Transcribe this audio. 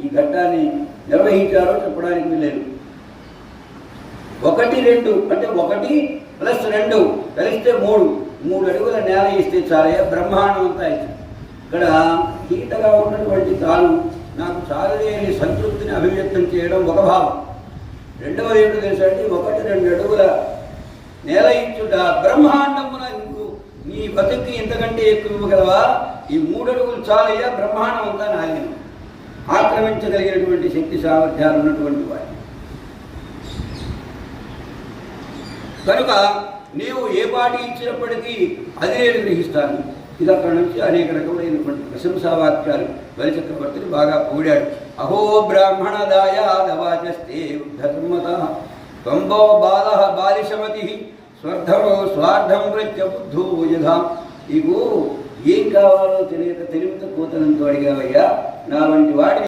ఈ ఘట్టాన్ని నిర్వహించారో చెప్పడానికి లేదు ఒకటి రెండు అంటే ఒకటి ప్లస్ రెండు కలిస్తే మూడు. మూడు అడుగుల నేల ఇస్తే చాలయ్య బ్రహ్మాండం అంతా ఇక్కడ హీతగా ఉన్నటువంటి తాను నాకు చాలలేని సంతృప్తిని అభివ్యక్తం చేయడం ఒక భావం. రెండవది ఏమిటో తెలుసా అంటే ఒకటి రెండు అడుగుల నేల ఇచ్చుట బ్రహ్మాండమున నీకు నీ బతుక్కి ఇంతకంటే ఎక్కువ ఇవ్వగలవా? ఈ మూడు అడుగులు చాలయ్యా బ్రహ్మాండం అంతా నాయన ఆక్రమించగలిగినటువంటి శక్తి సామర్థ్యాలు ఉన్నటువంటి వాడి కనుక నీవు ఏ పాటి ఇచ్చినప్పటికీ అది నేను గ్రహిస్తాను. ఇది అక్కడ నుంచి అనేక రకములైనటువంటి ప్రశంసా వాక్యాలు బలిచక్రవర్తిని బాగా పొగిడాడు. అహో బ్రాహ్మణ దాయాదవాచస్తే ధర్మత త్వంబో బాల బాలిశమతి స్వర్ధమో స్వార్థం ప్రత్యబుద్ధో యథా. ఇగో ఏం కావాలో తెలియక తెలివిత కోతనంతో అడిగావయ్యా? నా వంటి వాడిని